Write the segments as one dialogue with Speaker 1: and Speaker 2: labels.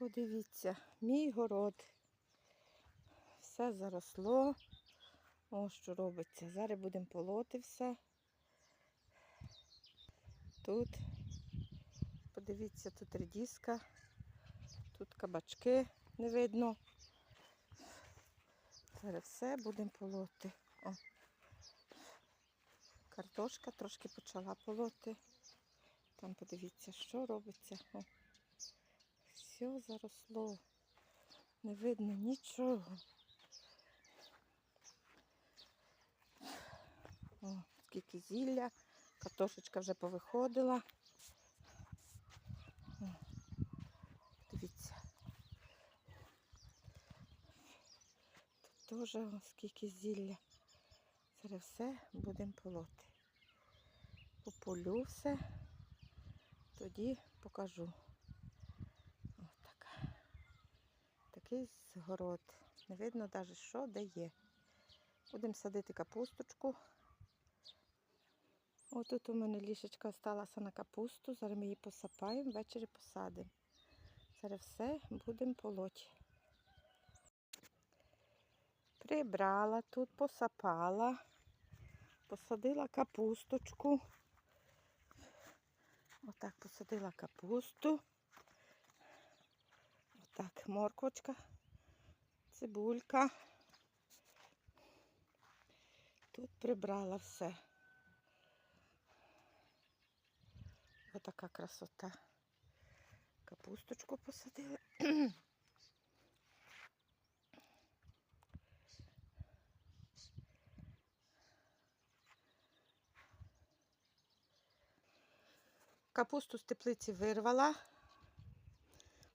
Speaker 1: Подивіться, мій город. Все заросло. О, що робиться. Зараз будемо полоти все. Тут, подивіться, тут редіска, тут кабачки не видно. Зараз все будемо полоти. О. Картошка трошки почала полоти. Там подивіться, що робиться. О. Все заросло. Не видно нічого. О, скільки зілля. Картошечка вже повиходила. Дивіться. Тут теж скільки зілля. Зараз все будемо полоти. Пополю все, тоді покажу. Отак. Такий згород. Не видно навіть, що де є. Будемо садити капусточку. Отут у мене лішечка сталася на капусту. Зараз ми її посапаємо, ввечері посадимо. Зараз все будемо полоти. Прибрала тут, посапала, посадила капусточку. Отак посадила капусту. Отак, морквочка, цибулька. Тут прибрала все. Отака красота. Капусточку посадила. Капусту з теплиці вирвала.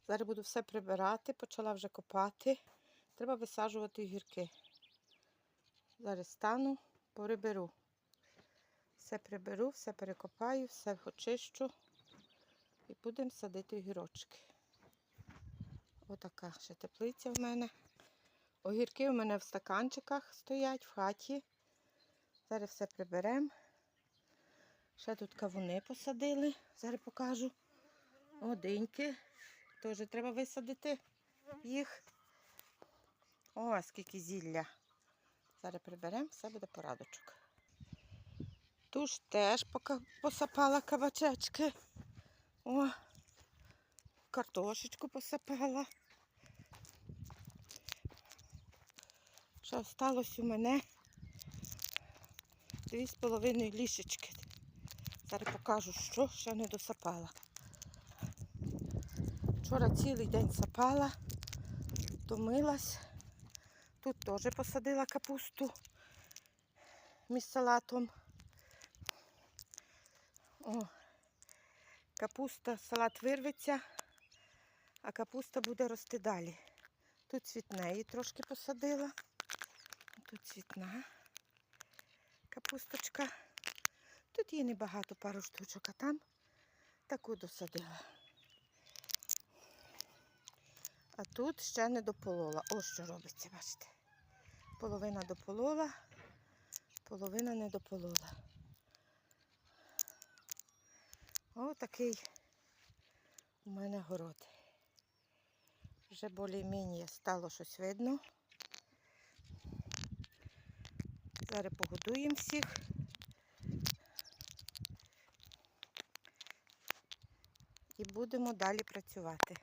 Speaker 1: Зараз буду все прибирати, почала вже копати. Треба висаджувати гірки. Зараз стану, приберу. Все приберу, все перекопаю, все очищу і будемо садити огірочки. Отака ще теплиця в мене. Огірки в мене в стаканчиках стоять в хаті. Зараз все приберемо. Ще тут кавуни посадили, зараз покажу. Одиньки. Теж треба висадити їх. О, скільки зілля. Зараз приберемо, все буде порадочок. Тут ж теж посапала кабачечки. О, картошечку посапала. Що осталось у мене дві з половиною лішечки. Зараз покажу, що ще не досапала. Вчора цілий день сапала, втомилась. Тут теж посадила капусту між салатом. О, капуста, салат вирветься, а капуста буде рости далі. Тут цвітнеї трошки посадила. Тут цвітна капусточка. Тут її небагато, пару штучок, а там таку досадила. А тут ще не дополола. Ось що робиться, бачите. Половина дополола, половина не дополола. Ось такий у мене город. Вже більш-менш стало щось видно. Зараз погодуємо всіх. І будемо далі працювати.